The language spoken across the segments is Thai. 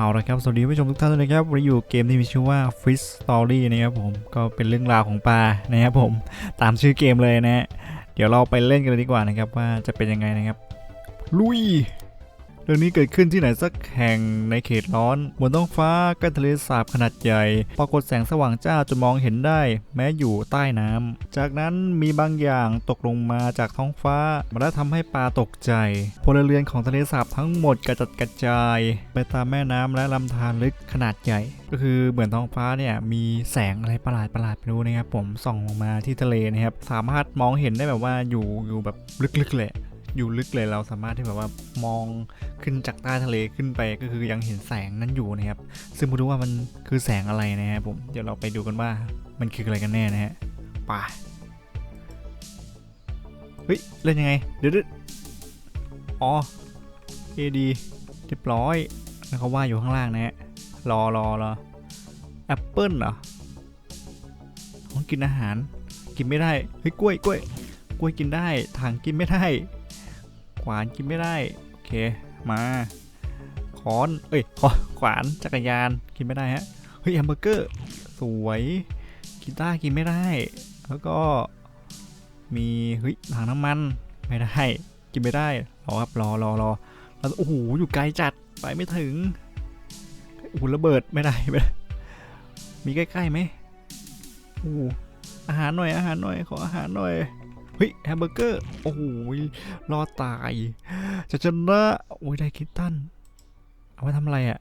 เอาละครับ สวัสดีผู้ชมทุกท่านเลยนะครับวันนี้อยู่เกมที่มีชื่อว่า Fish Story นะครับผม ก็เป็นเรื่องราวของปลานะครับผม ตามชื่อเกมเลยนะฮะเดี๋ยวเราไปเล่นกันเลยดีกว่านะครับว่าจะเป็นยังไงนะครับ ลุย เรื่องนี้เกิดขึ้นที่ไหนสักแห่งในเขตร้อน บนท้องฟ้าใกล้ทะเลสาบขนาดใหญ่ ปรากฏแสงสว่างจ้าจนมองเห็นได้ แม้อยู่ใต้น้ำจากนั้นมีบางอย่างตกลงมาจากท้องฟ้ามาและทำให้ปลาตกใจพลเรือนของทะเลสาบทั้งหมดกระจัดกระจาย ไปตามแม่น้ำและลำธารลึกขนาดใหญ่ ก็คือเหมือนท้องฟ้าเนี่ยมีแสงอะไรประหลาดประหลาดๆไม่รู้นะครับผมส่องลงมาที่ทะเลนะครับสามารถมองเห็นได้แบบว่าอยู่อยู่แบบลึกๆเลย อยู่ลึกเลยเราสามารถที่แบบว่ามองขึ้นจากใต้ทะเลขึ้นไปก็คือยังเห็นแสงนั้นอยู่นะครับ ซึ่งไม่รู้ว่ามันคือแสงอะไรนะครับผมเดี๋ยวเราไปดูกันว่ามันคืออะไรกันแน่นะฮะไป่าเฮ้ยเล่นยังไงเดี๋ยวๆอ๋อเอดีเรียบร้อยแล้วเขาว่าอยู่ข้างล่างนะฮะรอรอรอแอปเปิลเหรอต้องกินอาหารกินไม่ได้ เฮ้ยกล้วยกล้วยกล้วยกินได้ถังกินไม่ได้ วานกินไม่ได้ โอเค มาค้อน เอ้ยขอขวานจักรยานกินไม่ได้ฮะ เฮ้ยแฮมเบอร์เกอร์ สวยกีตาร์กินไม่ได้ แล้วก็มีเฮ้ยถังน้ำมันไม่ได้ กินไม่ได้รอครับรอรอรอแล้วโอ้โหอยู่ไกลจัดไปไม่ถึงโอ้โหระเบิดไม่ได้ไม่ได้มีใกล้ๆไหมโอ้โหอาหารหน่อยอาหารหน่อยขออาหารหน่อย เฮ้ยแฮมเบอร์เกอร์ โอ้โหรอตาย จะชนะโอ้ยได้คิตตัน เอาไว้ทำอะไรอะ่ะ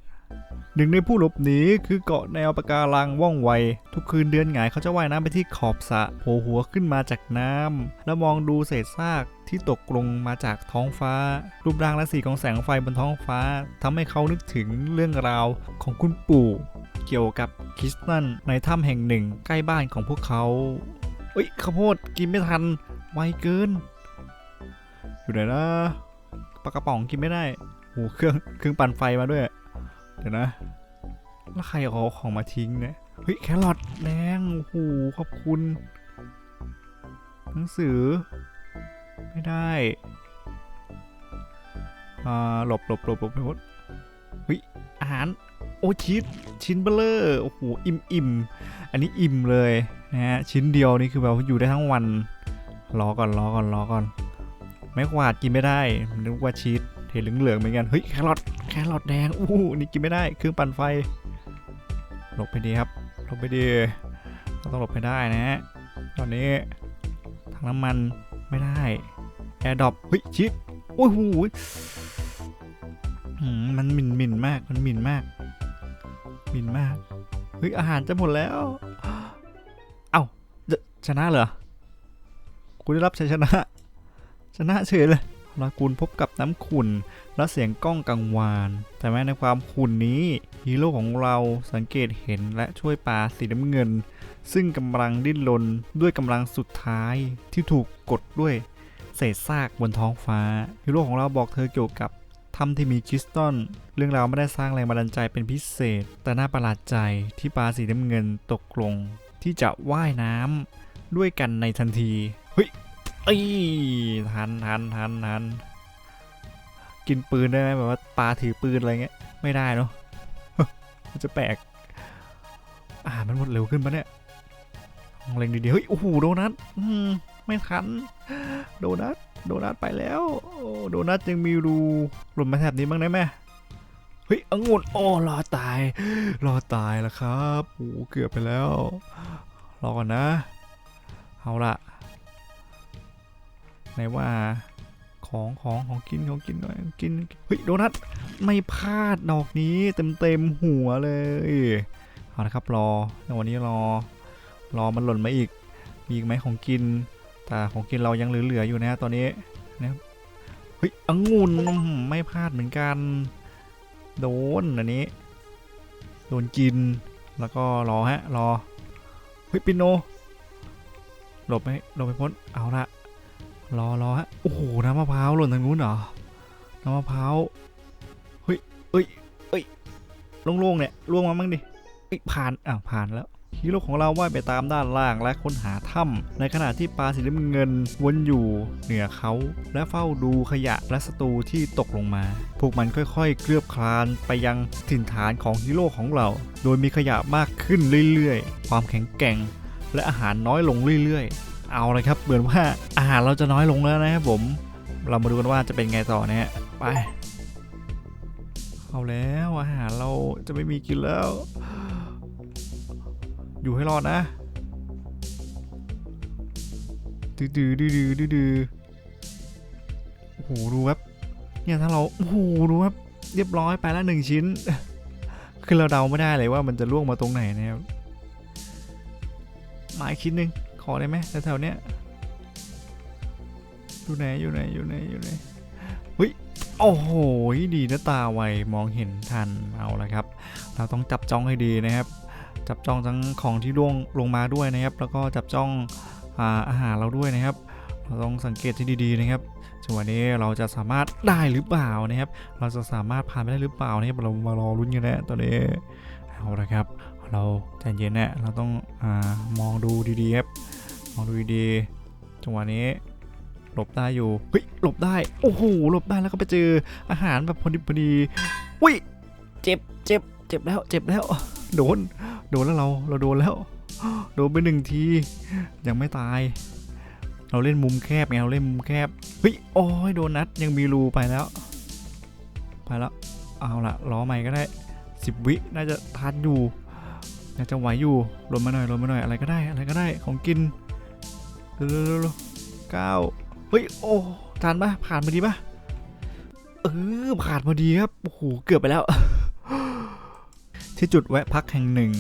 หนึ่งในผู้หลบหนีคือเกาะแนวปะการังว่องไว ทุกคืนเดือนหงายเขาจะว่ายน้ำไปที่ขอบสระโผล่หัวขึ้นมาจากน้ำแล้วมองดูเศษซากที่ตกลงมาจากท้องฟ้า รูปร่างและสีของแสงไฟบนท้องฟ้าทำให้เขานึกถึงเรื่องราวของคุณปู่เกี่ยวกับคริสตันในถ้ำแห่งหนึ่งใกล้บ้านของพวกเขาเอ้ยข้าวโพดกินไม่ทัน ไวเกิน อยู่ไหนนะปลากระป๋องกินไม่ได้โหเครื่องเครื่องปั่นไฟมาด้วย เดี๋ยวนะ แล้วใครเอาของมาทิ้งเนี่ยเฮ้ยแครอทแดงโอ้โหขอบคุณ หนังสือ ไม่ได้อ่าหลบหลบหลบหลบไปหมดเฮ้ยอาหารโอ้ชีสชิ้นเบลเลอร์โอ้โหอิ่มอิ่มอันนี้อิ่มเลยนะฮะชิ้นเดียวนี่คือแบบอยู่ได้ทั้งวัน รอก่อนรอก่อนรอก่อน ไม่กวาดกินไม่ได้นึกว่าชีสเห็นเหลืองๆเหมือนกัน เฮ้ยแครอทแครอทแดงอู้นี่กินไม่ได้เครื่องปั่นไฟหลบไปดีครับหลบไปดีเราต้องหลบไปได้นะฮะตอนนี้ถังน้ำมันไม่ได้แอร์ดรอปเฮ้ยชีสโอ้โหมันหมิ่นหมิ่นมากมันหมิ่นมากหมิ่นมากเฮ้ยอาหารจะหมดแล้ว เอ้าชนะเหรอ คุณได้รับชัยชนะ ชนะเฉยเลยลากูลพบกับน้ำขุ่นและเสียงก้องกังวาน แต่แม้ในความขุ่นนี้ฮีโร่ของเราสังเกตเห็นและช่วยปลาสีน้ำเงิน ซึ่งกำลังดิ้นรนด้วยกำลังสุดท้ายที่ถูกกดด้วยเศษซากบนท้องฟ้าฮีโร่ของเราบอกเธอเกี่ยวกับถ้ำที่มีคริสตัลเรื่องราวไม่ได้สร้างแรงบันดาลใจเป็นพิเศษ แต่น่าประหลาดใจที่ปลาสีน้ำเงินตกลง ที่จะว่ายน้ำด้วยกันในทันที เอ้ยทันทันทันทันกินปืนได้ไหมแบบว่าปลาถือปืนอะไรเงี้ยไม่ได้เนาะมันจะแปลกอ่ามันหมดเร็วขึ้นปะเนี่ยองเล็งดีๆเฮ้ยโอ้โหโดนัทไม่ทัน โดนัทโดนัทไปแล้วโอ้โดนัทยังมีรูหล่นมาแถบนี้บ้างได้ไหมเฮ้ยองุ่นโอ้รอตายรอตายแล้วครับโอ้เกือบไปแล้วรอก่อนนะเอาละ ไหนว่าของของของกินของกินหน่อยกินเฮ้ยโดนัทไม่พลาดดอกนี้เต็มเต็มๆหัวเลยเอาละครับรอวันนี้รอรอมันหล่นมาอีก มีอีกไหมของกิน แต่ของกินเรายังเหลือๆอยู่นะตอนนี้นะครับเฮ้ยองุ่นไม่พลาดเหมือนกัน โดนอันนี้ โดนกินแล้วก็รอฮะรอเฮ้ยปิโนหลบไปหลบไปพ้นเอาละ รอรอฮะ โอ้โห น้ำมะพร้าวหล่นทางนู้นเหรอ น้ำมะพร้าว เฮ้ยเอ้ยเอ้ยโล่งๆเนี่ยล่วงมาบ้างดิเอ้ผ่านอ้าวผ่านแล้วฮีโร่ของเราว่ายไปตามด้านล่างและค้นหาถ้ำในขณะที่ปลาสีน้ำเงินวนอยู่เหนือเขา และเฝ้าดูขยะและศัตรูที่ตกลงมา พวกมันค่อยๆ เคลือบคลานไปยังถิ่นฐานของฮีโร่ของเรา โดยมีขยะมากขึ้นเรื่อยๆ ความแข็งแกร่ง และอาหารน้อยลงเรื่อยๆ เอาเลยครับเหมือนว่าอาหารเราจะน้อยลงแล้วนะครับผม เรามาดูกันว่าจะเป็นไงต่อนะฮะไปเอาแล้วอาหารเราจะไม่มีกินแล้ว อยู่ให้รอดนะดื้อดื้อดื้อดื้อดื้อโอ้โหดูครับเนี่ยถ้าเราโอ้โหดูครับเรียบร้อยไปแล้วหนึ่งชิ้น คือเราเดาไม่ได้เลยว่ามันจะล่วงมาตรงไหนนะครับหมายชิ้นหนึ่ง อได้ไหมแถวๆเนี้ยอยู่ไหนอยู่ไหนอยู่ไหนอยู่ไหนเฮ้ยโอ้โหดีนะตาไวมองเห็นทันเอาละครับ เราต้องจับจ้องให้ดีนะครับ จับจ้องทั้งของที่ล่วงลงมาด้วยนะครับ แล้วก็จับจ้องอาอาหารเราด้วยนะครับเราต้องสังเกตที่ดีๆนะครับจังวะนี้เราจะสามารถได้หรือเปล่านะครับ เราจะสามารถผ่านไปได้หรือเปล่านะครับเรามารอลุ้นกันนะตอนนี้เอาละครับ เราใจเย็นนะเราต้องอมองดูดีๆครับ องดูดีๆจังหวะนี้หลบได้อยู่ เฮ้ย หลบได้ โอ้โห หลบได้แล้วก็ไปเจออาหารแบบพอดีพอดีอุ้ย เจ็บ เจ็บ เจ็บแล้ว เจ็บแล้ว โดน โดนแล้วเรา เราโดนแล้ว โดนไปหนึ่งที ยังไม่ตาย เราเล่นมุมแคบไง เราเล่นมุมแคบ เฮ้ย โอ้ย โดนนัด ยังมีรูไปแล้ว ไปแล้ว เอาละล้อใหม่ก็ได้สิบวิ น่าจะทันอยู่ น่าจะไหวอยู่ลงมาหน่อยลงมาหน่อย อะไรก็ได้ อะไรก็ได้ ของกิน เร็วๆๆเก้าเฮ้ยโอ้ทันปะผ่านมาดีปะเออผ่านพอดีครับโอ้โหเกือบไปแล้ว ที่จุดแวะพักแห่งหนึ่ง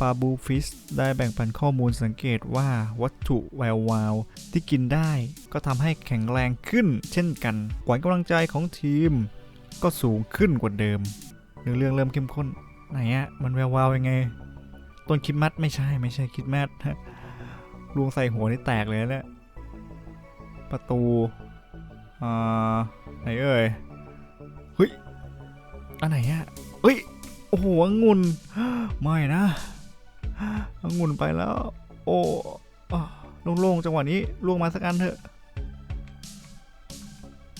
ปาบูฟิสได้แบ่งปันข้อมูลสังเกตว่าวัตถุแวววาวที่กินได้ก็ทำให้แข็งแรงขึ้น เช่นกันขวัญกำลังใจของทีม ก็สูงขึ้นกว่าเดิมเนื้อเรื่องเริ่มเข้มข้นไหนอะมันแวววาวยังไง ต้นคิดมัดไม่ใช่ไม่ใช่คิดมัด ลวงใส่หัวนี่แตกเลยนะเนี่ยประตูอ่าไหนเอ่ยเฮ้ยอันไหนอะเฮ้ยโอ้โหองุ่นไม่นะองุ่นไปแล้ว โอ้โล่งๆจังหวะนี้ล่วงมาสักอันเถอะ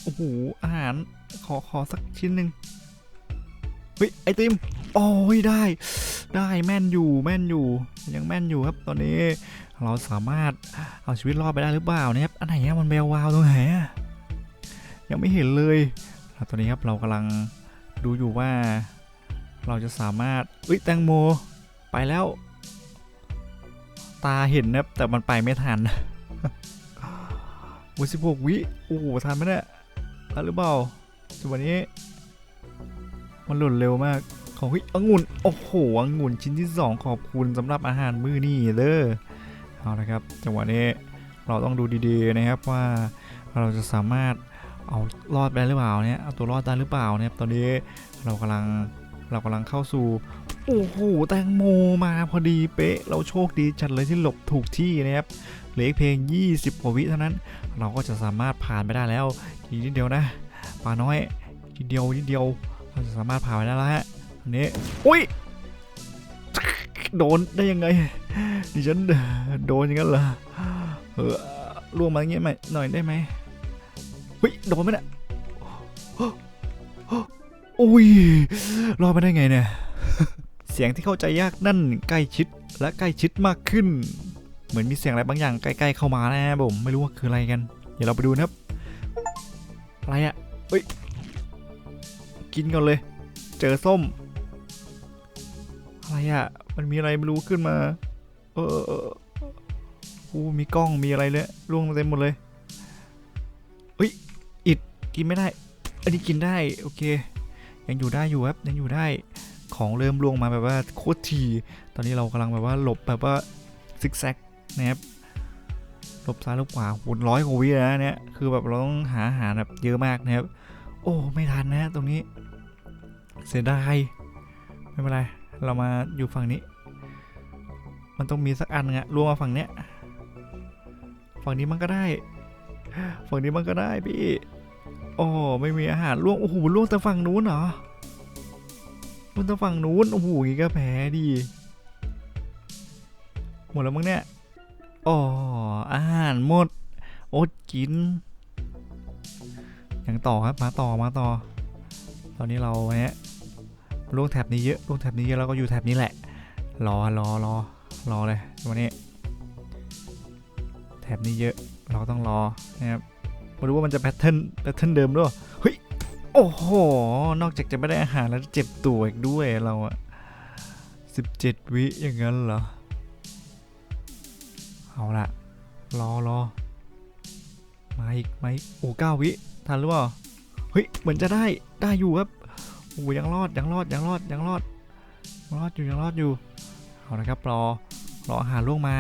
โอ้โหอาหารขอขอสักชิ้นหนึ่งเฮ้ยไอติมโอ้ยได้ ได้แม่นอยู่แม่นอยู่ ยังแม่นอยู่ครับตอนนี้ เราสามารถเอาชีวิตรอดไปได้หรือเปล่าเนี่ยครับอันไหนอะมันแวววาวตรงไหนยังไม่เห็นเลยแล้วตอนนี้ครับเรากำลังดูอยู่ว่า เราจะสามารถเอ้ยแตงโมไปแล้ว ตาเห็นนะแต่มันไปไม่ทันวันสิบหกวิโอ้โหทันไหมเนี่ยทันหรือเปล่าจังหวะนี้ มันหล่นเร็วมาก ของเฮ้ยองุ่นโอ้โหองุ่นชิ้นที่สองขอบคุณสำหรับอาหารมื้อนี้เด้อเอาละครับจังหวะนี้เราต้องดูดีๆนะครับว่าเราจะสามารถเอารอดไปหรือเปล่าเนี่ยเอาตัวรอดได้หรือเปล่าเนี่ยตอนนี้เรากำลังเรากำลังเข้าสู่โอ้โหแตงโมมาพอดีเป๊ะ เราโชคดีจัดเลยที่หลบถูกที่นะครับเหลือเพียง20กว่าวิเท่านั้น เราก็จะสามารถผ่านไปได้แล้วทีนิดเดียวนะปลาน้อยทีเดียวนิดเดียวเราจะสามารถผ่านไปได้แล้วฮะ นนี้อุ้ยโดนได้ยังไงดิฉันโดนอย่างนั้นเหรอเออล่วงมาอย่างเงี้ยไหมหน่อยได้ไหมเฮ้ยโดนไหมเนี่ยอุ้ยรอดมาได้ไงเนี่ยเสียงที่เข้าใจยากนั่นใกล้ชิดและใกล้ชิดมากขึ้น เหมือนมีเสียงอะไรบางอย่างใกล้ๆเข้ามานะผมไม่รู้ว่าคืออะไรกัน เดี๋ยวเราไปดูนะครับ อะไรอะ่ะเฮ้ยกินก่อนเลย เจอส้ม อะไรอะ่ะมันมีอะไรไม่รู้ขึ้นมา เออเออเออโอ้มีกล้องมีอะไรเลยร่วงเต็มหมดเลยเฮ้ยอิดกินไม่ได้ อันนี้กินได้โอเค ยังอยู่ได้อยู่ครับยังอยู่ได้ของเริ่มล่วงมาแบบว่าโคตรทีตอนนี้เรากำลังแบบว่าหลบแบบว่าซิกแซกนะครับหลบซ้ายหลบขวาหุ่นร้อยกว่าวินะเนี่ยคือแบบเราต้องหาอาหารแบบเยอะมากนะครับ โอ้ไม่ทันนะตรงนี้ เสียดายไม่เป็นไร เรามาอยู่ฝั่งนี้ มันต้องมีสักอันนึงอะล่วงมาฝั่งเนี้ย ฝั่งนี้มันก็ได้ ฝั่งนี้มันก็ได้พี่ โอ้ไม่มีอาหารล่วง โอ้โหล่วงแต่ฝั่งนู้นเหรอล่วงแต่ฝั่งนู้น โอ้โหอย่างงี้ก็แพ้ดี หมดแล้วมั้งเนี่ยอ๋ออาหารหมดอดกินยังต่อครับ มาต่อ มาต่อ ตอนนี้เราเนี่ย ล่วงแถบนี้เยอะล่วงแถบนี้เยอะแล้วก็อยู่แถบนี้แหละ รอรอรอรอเลยวันนี้ แถบนี้เยอะเราต้องรอนะครับไมาดูว่ามันจะแพทเทิร์นแพทเทิร์นเดิมด้วยเฮ้ยโอ้โห นอกจากจะไม่ได้อาหารแล้วเจ็บตัวอีกด้วยเราอะสิบเจ็ดวิอย่างนั้นเหรอ เอาละรอรอมาอีกมาอีกโอ้เก้าวิ ทันหรือเปล่า เฮ้ย เหมือนจะได้ได้อยู่ครับ โอ้ยังรอดยังรอดยังรอดยังรอดรอดอยู่ยังรอดอยู่เอาละครับรอรออาหารล่วงมา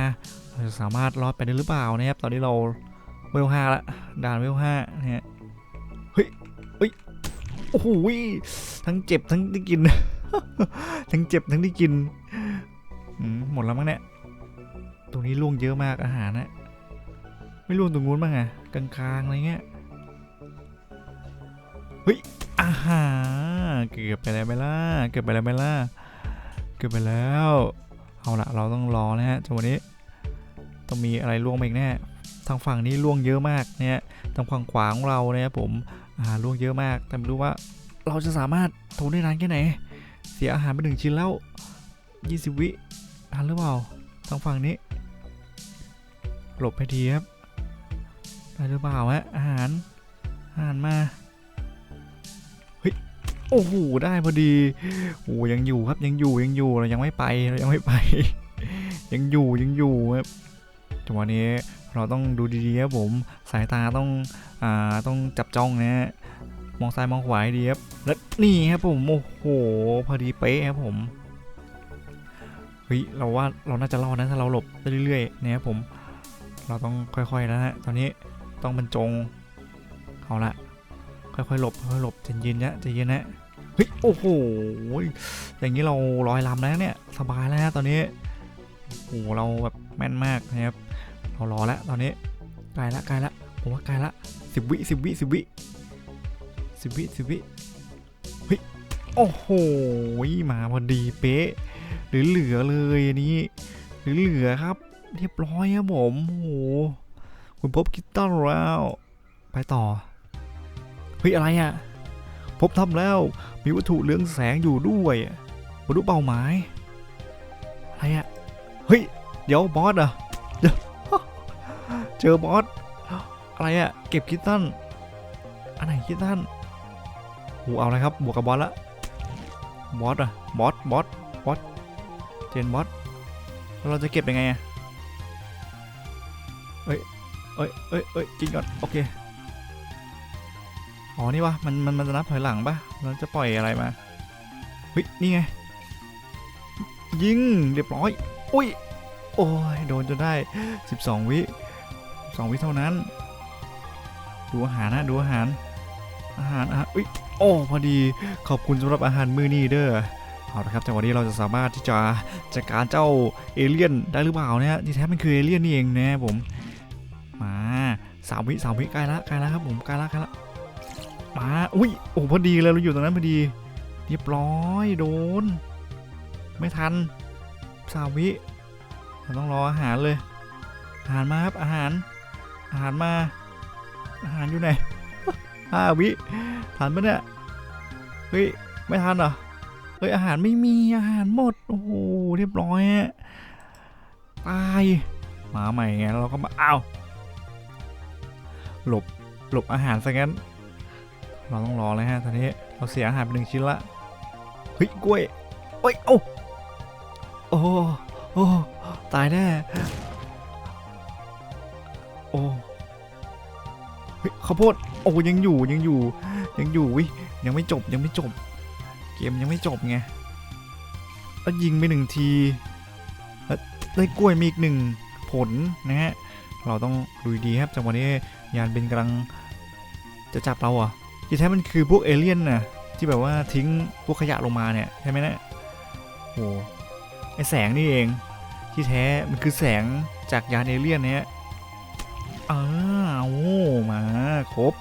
เราจะสามารถรอดไปได้หรือเปล่านะครับตอนนี้เราเวลห้าละด่านเวลห้านะฮะเฮ้ยเฮ้ยโอ้โหทั้งเจ็บทั้งได้กิน ทั้งเจ็บทั้งได้กินหมดแล้วมั้งเนี่ยตรงนี้ล่วงเยอะมากอาหารนะไม่ล่วงตรงนู้นบ้างอะกลางๆอะไรเงี้ยเฮ้ย อาหาเกือบไปแล้วไหมล่ะ เกือบไปแล้วไหมล่ะ เกือบไปแล้ว เอาละเราต้องรอนะฮะจังหวะนี้ ต้องมีอะไรล่วงมาอีกแน่ ทางฝั่งนี้ล่วงเยอะมากเนี่ยทางฝั่งขวาของเราเนี่ยผมอาหารล่วงเยอะมาก แต่ไม่รู้ว่าเราจะสามารถทนได้นานแค่ไหน เสียอาหารไปหนึ่งชิ้นแล้ว 20 วิทันหรือเปล่า ทางฝั่งนี้ หลบให้ทีครับได้หรือเปล่าฮะอาหารอาหารมา โอ้โหได้พอดีโอ้ยังอยู่ครับยังอยู่ยังอยู่เรายังไม่ไปเรายังไม่ไป ยังอยู่ยังอยู่ครับจังหวะนี้เราต้องดูดีๆครับผมสายตาต้องอ่าต้องจับจ้องนะฮะมองซ้ายมองขวาให้ดีครับและนี่ครับผมโอ้โหพอดีเป๊ะครับผมเฮ้ยเราว่าเราน่าจะรอดนะถ้าเราหลบไปเรื่อยๆนะครับผม เราต้องค่อยๆแล้วฮะตอนนี้ต้องบรรจงเอาละ ค่อยๆหลบค่อยๆหลบใจเย็นนะใจเย็นนะเฮ้ยโอ้โหอย่างนี้เราลอยลำแล้วเนี่ยสบายแล้วนะตอนนี้โอ้โหเราแบบแม่นมากนะครับเรารอแล้วตอนนี้ใกลละใกลละผมว่าใกลละสิบวิสิบวิสิบวิสิบวิสิบวิเฮ้ยโอ้โหมาพอดีเป๊ะหรือเหลือเลยอันนี้หรือเหลือครับ เรียบร้อยครับผมโอ้โหคุณพบคิตตันแล้วไปต่อ เฮ้ยอะไรอะ่ะ พบทำแล้วมีวัตถุเรืองแสงอยู่ด้วยวัตถุเป้าหมาย อะไรอะ่ะ เฮ้ย เดี๋ยวบอสเหรอะเจอบอส อะไรอะเก็บคิตตันอันไหนคิตตันโอ้เอาเลยครับ บวกกับบอสละบอสอะบอส บอส บอส เจนบอส เราจะเก็บยังไงอะเอ้ยเอ้ยเอ้ยเอ้ยกินก่อน โอเค อ๋อนี่วะมันมันมันจะนับถอยหลังปะเราจะปล่อยอะไรมาเฮ้ยนี่ไงยิงเรียบร้อยอุ้ยโอ้ยโดนจนได้ 12 วิสองวิเท่านั้น ดูอาหารนะดูอาหาร อาหารอาหารอุ้ยโอ้พอดีขอบคุณสำหรับอาหารมื้อนี้เด้อเอาละครับแต่วันนี้เราจะสามารถที่จะจัดการเจ้าเอเลี่ยนได้หรือเปล่าเนี่ยที่แท้มันคือเอเลี่ยนนี่เองนะผมมาสามวิสามวิใกล้ละใกล้ละครับผมใกล้ละใกล้ละ มาอุ้ยโอ้พอดีเลยเราอยู่ตรงนั้นพอดี เรียบร้อยโดน ไม่ทันสาวิเราต้องรออาหารเลย อาหารมาครับอาหาร อาหารมา อาหารอยู่ไหนห้าวิทันปะเนี่ยเฮ้ยไม่ทันเหรอเฮ้ยอาหารไม่มีอาหารหมดโอ้โหเรียบร้อยฮะตายมาใหม่ไงแล้วเราก็มาอ้าวหลบหลบอาหารซะงั้น เราต้องรอเลยฮะตอนนี้เราเสียอาหารไปหนึ่งชิ้นละเฮ้ยกล้วยเฮ้ยเอ้าโอ้โอ้ตายแน่โอ้เฮ้ยข้าวโพดโอ้ยังอยู่ยังอยู่ยังอยู่วิยังไม่จบยังไม่จบ เกมยังไม่จบไงแล้วยิงไปหนึ่งทีแล้วได้กล้วยมีอีกหนึ่งผลนะฮะเราต้องดูดีครับจังหวะนี้ยานเป็นกำลังจะจับเราอะ ที่แท้มันคือพวกเอเลี่ยนนะที่แบบว่าทิ้งพวกขยะลงมาเนี่ยใช่ไหมนี่ยโอ้ไอแสงนี่เอง ที่แท้มันคือแสงจากยานเอเลี่ยนเนี่ยอ้าวโอ้มาครบ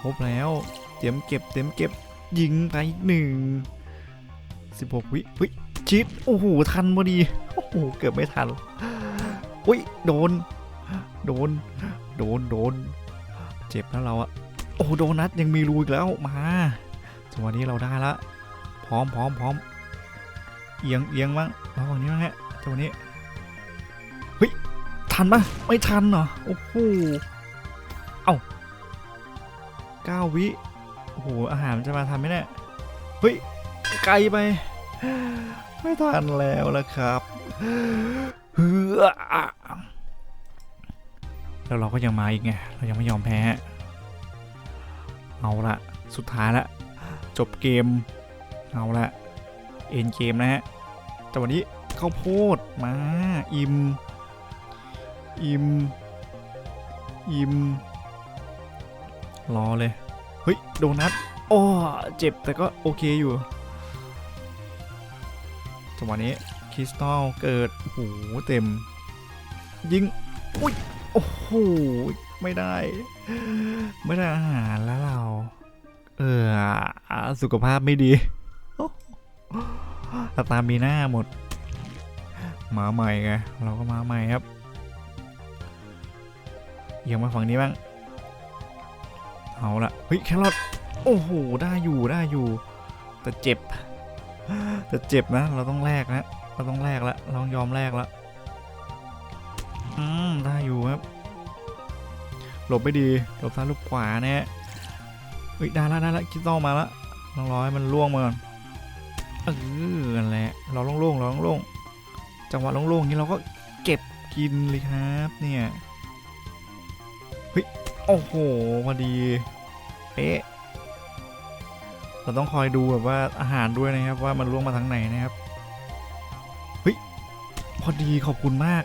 ครบแล้ว เตรียมเก็บเตรียมเก็บยิงไปอีกหนึ่งสิบหกวิเฮ้ยชิดโอ้โหทันพอดีโอ้โหเกือบไม่ทันอุ้ยโดน โดน โดนโดน เจ็บแล้วเราอะ โอ้โดนัทยังมีรูอีกแล้วมาจังหวะนี้เราได้ละพร้อมพร้อมพร้อมเอียงเอียงบ้างระวังนี้นะฮะจังหวะนี้เฮ้ยทันปะไม่ทันเหรอโอ้โหเอ้าเก้าวิโอ้โหอาหารมันจะมาทันไหมเนี่ยเฮ้ยไกลไปไม่ทันแล้วละครับเฮ้อแล้วเราก็ยังมาอีกไงเรายังไม่ยอมแพ้ เอาละสุดท้ายละ จบเกม เอาละเอ็นเกมนะฮะแต่วันนี้ข้าวโพดมาอิม อิม อิม รอเลย เฮ้ย โดนัทโอ้เจ็บแต่ก็โอเคอยู่จังหวะนี้คริสตัลเกิดโอ้โหเต็ม ยิง อุ้ย โอ้โห ไม่ได้ ไม่ได้อาหารแล้วเรา เออ สุขภาพไม่ดีสตามีหน้าหมด มาใหม่ไง เราก็มาใหม่ครับยังมาฝั่งนี้บ้าง เอาละเฮ้ยแครอทโอ้โห ได้อยู่ได้อยู่ แต่เจ็บ แต่เจ็บนะ เราต้องแลกนะ เราต้องแลกละ เรายอมแลกละ อืม ได้อยู่ครับ หลบไม่ดีหลบซ้ายหลบขวาเนี่ยเฮ้ยได้ละได้ละคิดต้องมาละต้องรอให้มันล่วงมาก่อนเออนั่นแหละราโล่งๆราโล่งๆจังหวะโล่งๆนี้เราก็เก็บกินเลยครับเนี่ยเฮ้ยโอ้โหพอดีเป๊ะเราต้องคอยดูแบบว่าอาหารด้วยนะครับว่ามันล่วงมาทางไหนนะครับเฮ้ยพอดีขอบคุณมาก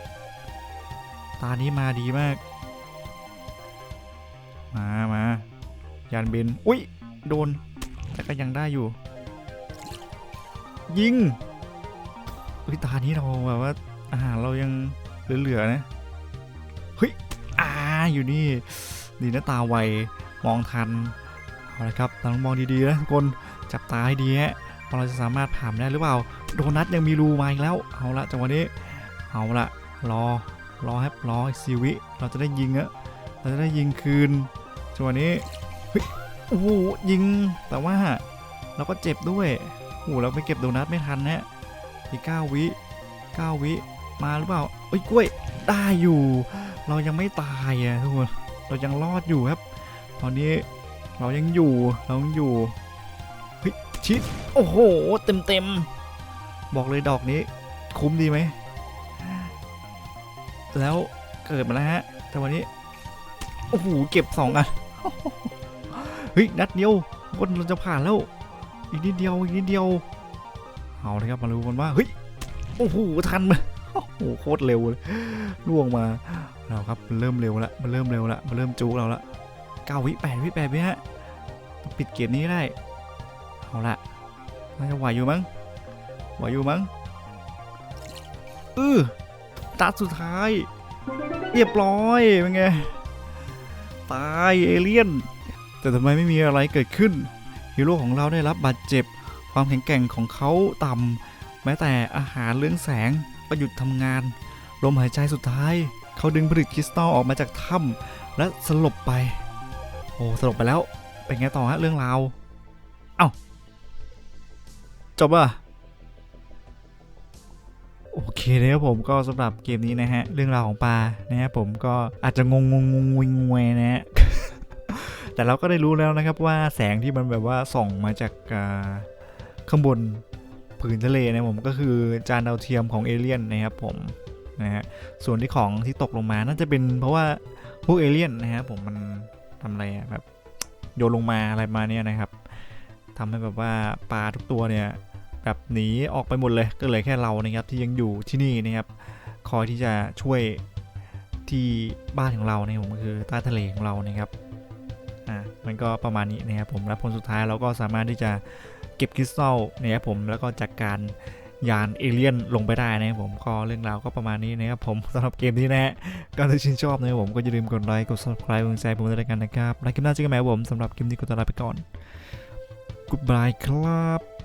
ตานี้มาดีมาก ยันเบนอุ้ย โดน แต่ก็ยังได้อยู่ ยิงเฮ้ย ตานี้เราแบบว่า อาหารเรายังเหลือๆนะ เฮ้ย อ่า อยู่นี่ ดีนะตาไว มองทัน เอาละครับต้องมองดีๆนะทุกคน จับตาให้ดีฮะเราจะสามารถผ่านได้หรือเปล่า โดนัทยังมีรูมาอีกแล้ว เอาละจังหวะนี้ เอาละรอ รอครับรออีวิ เราจะได้ยิงอะเราจะได้ยิงคืนจังหวะนี้ โอ้โหยิง แต่ว่าเราก็เจ็บด้วยโอ้โหเราไปเก็บโดนัทไม่ทันนะอีกเก้าวิเก้าวิมาหรือเปล่าเอ้ยกล้วยได้อยู่ เรายังไม่ตายอะทุกคนเรายังรอดอยู่ครับ ตอนนี้เรายังอยู่เรายังอยู่เฮ้ยชิดโอ้โหเต็มเต็มบอกเลยดอกนี้ คุ้มดีไหมแล้วเกิดมาแล้วฮะแต่วันนี้โอ้โหเก็บสองอะ ฮ้ยนัดเดียวคนเราจะผ่านแล้ว อีกนิดเดียวอีกนิดเดียวเอาเลยครับมาดูกันว่าเฮ้ยโอ้โหทันไหมโอ้โหโคตรเร็วเลยล่วงมาเราครับมันเริ่มเร็วละมันเริ่มเร็วละมันเริ่มจูกเราละเก้าวิแปดวิแปดวิฮะปิดเกมนี้ได้เอาละน่าจะไหวอยู่มั้งไหวอยู่มั้งเออตาสุดท้าย เรียบร้อยเป็นไงตายเอเลี่ยน แต่ทำไมไม่มีอะไรเกิดขึ้นฮีโร่ของเราได้รับบาดเจ็บ ความแข็งแกร่งของเขาต่ำแม้แต่อาหารเรื่องแสงก็หยุดทำงาน ลมหายใจสุดท้าย เขาดึงผลิตคริสตัลออกมาจากถ้ำและสลบไป โอ้สลบไปแล้ว เป็นไงต่อฮะเรื่องราวเอา้าจบป่ะโอเคนะครับผมก็สำหรับเกมนี้นะฮะ เรื่องราวของปลานะฮะผมก็อาจจะงงงงงงงนะฮะ แต่เราก็ได้รู้แล้วนะครับว่าแสงที่มันแบบว่าส่องมาจากข้างบนผืนทะเลนะผมก็คือจานดาวเทียมของเอเลี่ยนนะครับผมนะฮะส่วนที่ของที่ตกลงมาน่าจะเป็นเพราะว่าพวกเอเลี่ยนนะฮะผมมันทำอะไรแบบโยนลงมาอะไรมาเนี่ยนะครับทำให้แบบว่าปลาทุกตัวเนี่ยแบบหนีออกไปหมดเลยก็เลือแค่เรานะครับที่ยังอยู่ที่นี่นะครับคอยที่จะช่วยที่บ้านของเราเนี่ยผมก็คือใต้ทะเลของเรานะครับ อะมันก็ประมาณนี้นะครับผมและผลสุดท้ายเราก็สามารถที่จะเก็บคริสตัลนะครับผมแล้วก็จัดการยานเอเลี่ยนลงไปได้นะครับผมก็เรื่องราวก็ประมาณนี้นะครับผมสำหรับเกมนี้นะฮะก็ถ้าชื่นชอบนะครับผมก็อย่าลืมกดไลค์กด subscribe กดแชร์ผมด้วยกันนะครับและคลิปหน้าเจอกันใหม่ผมสำหรับคลิปนี้ก็ต้องลาไปก่อน Goodbye ครับ